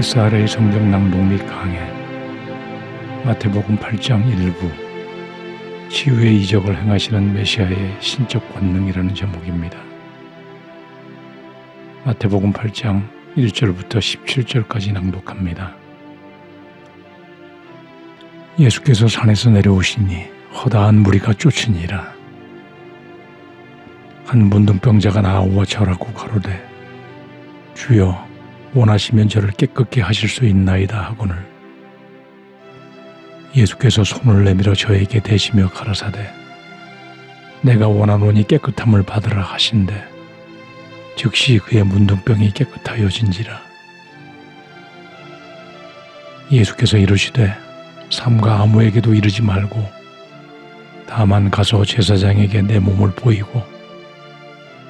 SRA 성경 낭독 및 강해 마태복음 8장 일부 치유의 이적을 행하시는 메시아의 신적 권능이라는 제목입니다. 마태복음 8장 1절부터 17절까지 낭독합니다. 예수께서 산에서 내려오시니 허다한 무리가 쫓으니라. 한 문둥병자가 나와 절하고 가로되 주여 원하시면 저를 깨끗게 하실 수 있나이다 하거늘 예수께서 손을 내밀어 저에게 대시며 가라사대 내가 원하노니 깨끗함을 받으라 하신대 즉시 그의 문둥병이 깨끗하여진지라 예수께서 이르시되 삼가 아무에게도 이르지 말고 다만 가서 제사장에게 내 몸을 보이고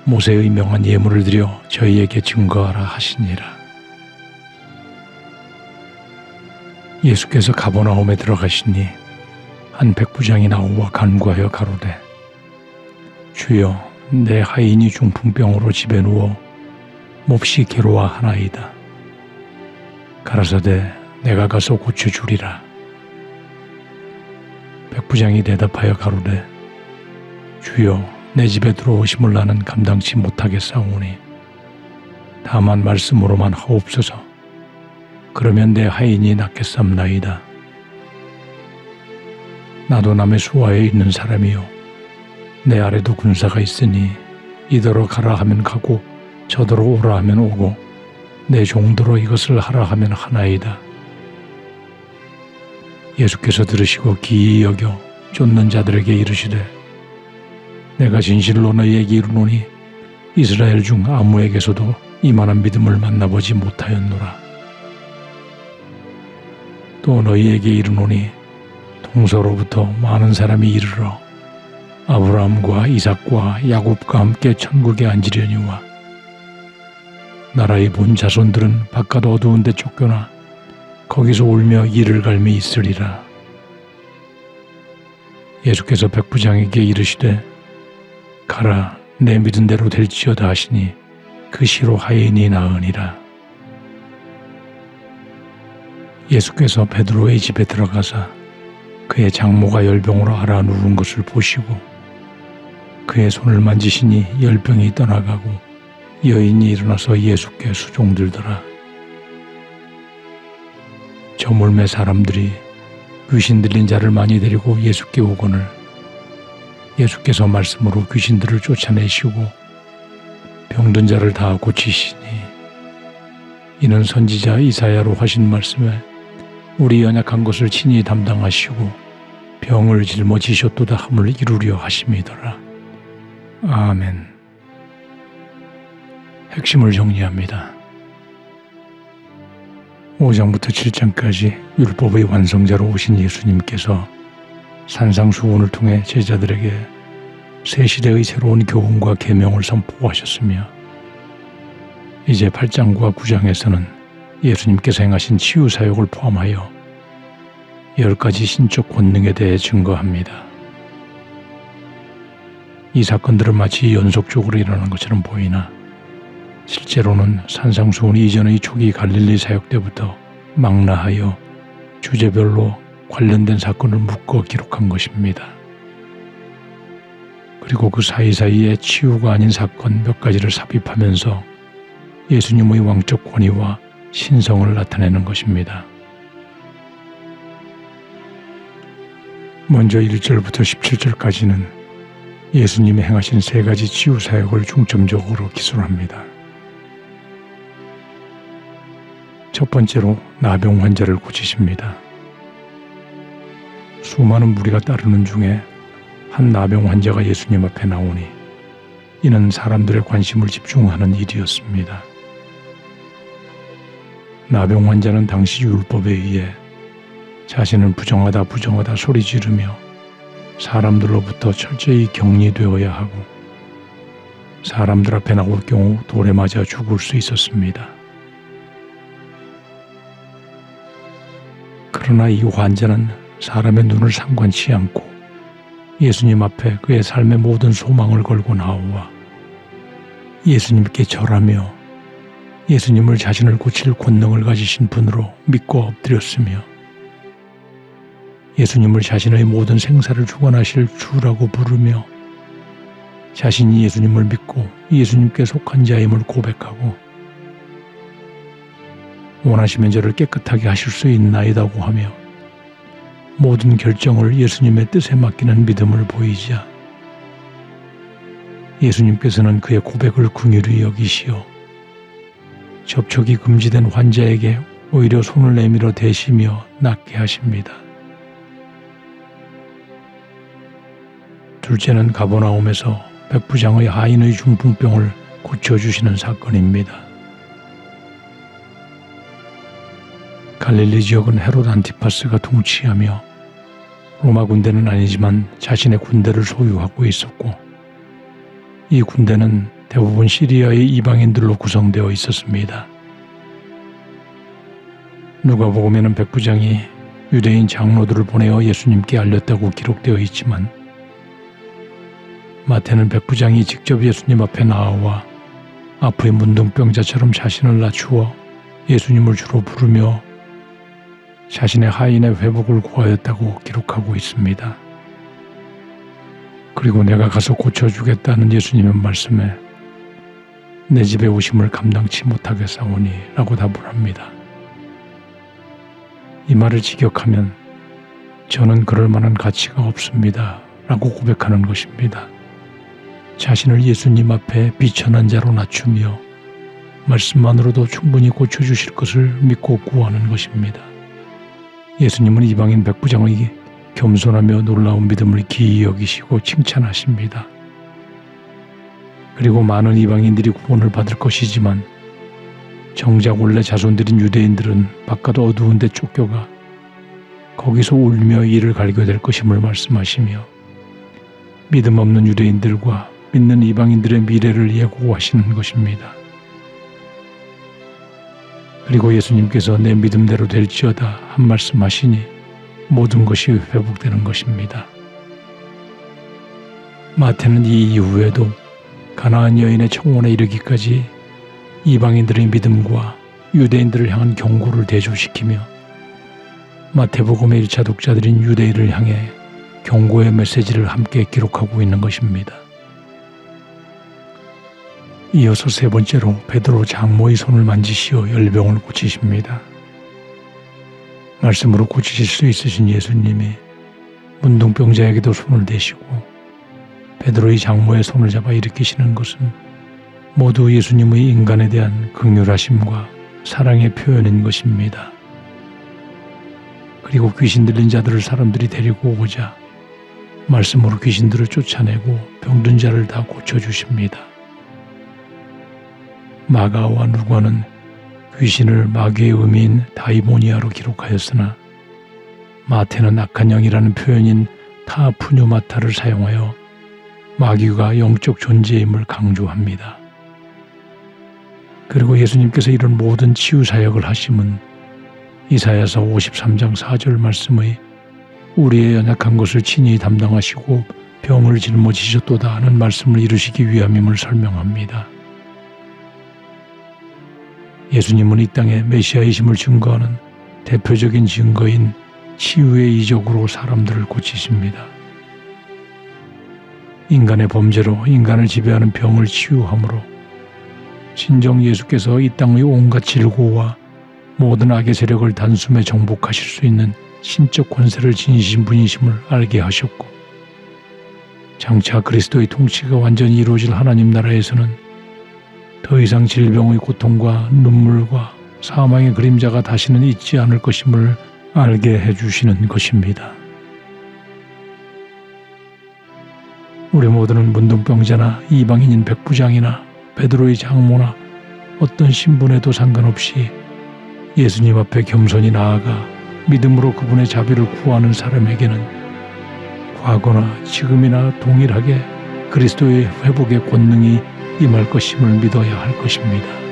모세의 명한 예물을 드려 저희에게 증거하라 하시니라. 예수께서 가버나움에 들어가시니 한 백부장이 나오와 간구하여 가로되 주여 내 하인이 중풍병으로 집에 누워 몹시 괴로워하나이다. 가라사대 내가 가서 고쳐주리라. 백부장이 대답하여 가로되 주여 내 집에 들어오심을 나는 감당치 못하겠사오니 다만 말씀으로만 하옵소서 그러면 내 하인이 낫겠삼나이다. 나도 남의 수하에 있는 사람이요 내 아래도 군사가 있으니 이더러 가라 하면 가고 저더러 오라 하면 오고 내 종도로 이것을 하라 하면 하나이다. 예수께서 들으시고 기이 여겨 쫓는 자들에게 이르시되 내가 진실로 너희에게 이르노니 이스라엘 중 아무에게서도 이만한 믿음을 만나보지 못하였노라. 또 너희에게 이르노니 동서로부터 많은 사람이 이르러 아브라함과 이삭과 야곱과 함께 천국에 앉으려니와 나라의 본 자손들은 바깥 어두운 데 쫓겨나 거기서 울며 이를 갈미 있으리라. 예수께서 백부장에게 이르시되 가라 내 믿은 대로 될지어다 하시니 그 시로 하인이 나으니라. 예수께서 베드로의 집에 들어가사 그의 장모가 열병으로 앓아 누운 것을 보시고 그의 손을 만지시니 열병이 떠나가고 여인이 일어나서 예수께 수종들더라. 저물매 사람들이 귀신 들린 자를 많이 데리고 예수께 오거늘 예수께서 말씀으로 귀신들을 쫓아내시고 병든 자를 다 고치시니 이는 선지자 이사야로 하신 말씀에 우리 연약한 것을 친히 담당하시고 병을 짊어지셨도다 함을 이루려 하심이더라. 아멘. 핵심을 정리합니다. 5장부터 7장까지 율법의 완성자로 오신 예수님께서 산상수훈을 통해 제자들에게 새 시대의 새로운 교훈과 계명을 선포하셨으며 이제 8장과 9장에서는 예수님께서 행하신 치유 사역을 포함하여 열 가지 신적 권능에 대해 증거합니다. 이 사건들은 마치 연속적으로 일어난 것처럼 보이나 실제로는 산상수훈 이전의 초기 갈릴리 사역 때부터 망라하여 주제별로 관련된 사건을 묶어 기록한 것입니다. 그리고 그 사이사이에 치유가 아닌 사건 몇 가지를 삽입하면서 예수님의 왕적 권위와 신성을 나타내는 것입니다. 먼저 1절부터 17절까지는 예수님이 행하신 세 가지 치유 사역을 중점적으로 기술합니다. 첫 번째로 나병 환자를 고치십니다. 수많은 무리가 따르는 중에 한 나병 환자가 예수님 앞에 나오니 이는 사람들의 관심을 집중하는 일이었습니다. 나병 환자는 당시 율법에 의해 자신은 부정하다 부정하다 소리 지르며 사람들로부터 철저히 격리되어야 하고 사람들 앞에 나올 경우 돌에 맞아 죽을 수 있었습니다. 그러나 이 환자는 사람의 눈을 상관치 않고 예수님 앞에 그의 삶의 모든 소망을 걸고 나와 예수님께 절하며 예수님을 자신을 고칠 권능을 가지신 분으로 믿고 엎드렸으며 예수님을 자신의 모든 생사를 주관하실 주라고 부르며 자신이 예수님을 믿고 예수님께 속한 자임을 고백하고 원하시면 저를 깨끗하게 하실 수 있나이다고 하며 모든 결정을 예수님의 뜻에 맡기는 믿음을 보이자 예수님께서는 그의 고백을 궁휼히 여기시어 접촉이 금지된 환자에게 오히려 손을 내밀어 대시며 낫게 하십니다. 둘째는 가버나움에서 백부장의 하인의 중풍병을 고쳐주시는 사건입니다. 갈릴리 지역은 헤롯 안티파스가 통치하며 로마 군대는 아니지만 자신의 군대를 소유하고 있었고 이 군대는 대부분 시리아의 이방인들로 구성되어 있었습니다. 누가복음에는 백부장이 유대인 장로들을 보내어 예수님께 알렸다고 기록되어 있지만 마태는 백부장이 직접 예수님 앞에 나와 앞의 문둥병자처럼 자신을 낮추어 예수님을 주로 부르며 자신의 하인의 회복을 구하였다고 기록하고 있습니다. 그리고 내가 가서 고쳐주겠다는 예수님의 말씀에 내 집에 오심을 감당치 못하겠사오니 라고 답을 합니다. 이 말을 직역하면 저는 그럴 만한 가치가 없습니다 라고 고백하는 것입니다. 자신을 예수님 앞에 비천한 자로 낮추며 말씀만으로도 충분히 고쳐주실 것을 믿고 구하는 것입니다. 예수님은 이방인 백부장에게 겸손하며 놀라운 믿음을 기이 여기시고 칭찬하십니다. 그리고 많은 이방인들이 구원을 받을 것이지만 정작 원래 자손들인 유대인들은 바깥 어두운 데 쫓겨가 거기서 울며 이를 갈게 될 것임을 말씀하시며 믿음 없는 유대인들과 믿는 이방인들의 미래를 예고하시는 것입니다. 그리고 예수님께서 내 믿음대로 될지어다 한 말씀 하시니 모든 것이 회복되는 것입니다. 마태는 이 이후에도 가나안 여인의 청혼에 이르기까지 이방인들의 믿음과 유대인들을 향한 경고를 대조시키며 마태복음의 1차 독자들인 유대인을 향해 경고의 메시지를 함께 기록하고 있는 것입니다. 이어서 세 번째로 베드로 장모의 손을 만지시어 열병을 고치십니다. 말씀으로 고치실 수 있으신 예수님이 문둥병자에게도 손을 대시고 베드로의 장모의 손을 잡아 일으키시는 것은 모두 예수님의 인간에 대한 극률하심과 사랑의 표현인 것입니다. 그리고 귀신 들린 자들을 사람들이 데리고 오고자 말씀으로 귀신들을 쫓아내고 병든 자를 다 고쳐주십니다. 마가와 누가는 귀신을 마귀의 의미인 다이모니아로 기록하였으나 마태는 악한 영이라는 표현인 타푸뉴마타를 사용하여 마귀가 영적 존재임을 강조합니다. 그리고 예수님께서 이런 모든 치유 사역을 하심은 이사야서 53장 4절 말씀의 우리의 연약한 것을 친히 담당하시고 병을 짊어지셨도다 하는 말씀을 이루시기 위함임을 설명합니다. 예수님은 이 땅에 메시아이심을 증거하는 대표적인 증거인 치유의 이적으로 사람들을 고치십니다. 인간의 범죄로 인간을 지배하는 병을 치유함으로 진정 예수께서 이 땅의 온갖 질고와 모든 악의 세력을 단숨에 정복하실 수 있는 신적 권세를 지니신 분이심을 알게 하셨고 장차 그리스도의 통치가 완전히 이루어질 하나님 나라에서는 더 이상 질병의 고통과 눈물과 사망의 그림자가 다시는 있지 않을 것임을 알게 해주시는 것입니다. 우리 모두는 문둥병자나 이방인인 백부장이나 베드로의 장모나 어떤 신분에도 상관없이 예수님 앞에 겸손히 나아가 믿음으로 그분의 자비를 구하는 사람에게는 과거나 지금이나 동일하게 그리스도의 회복의 권능이 임할 것임을 믿어야 할 것입니다.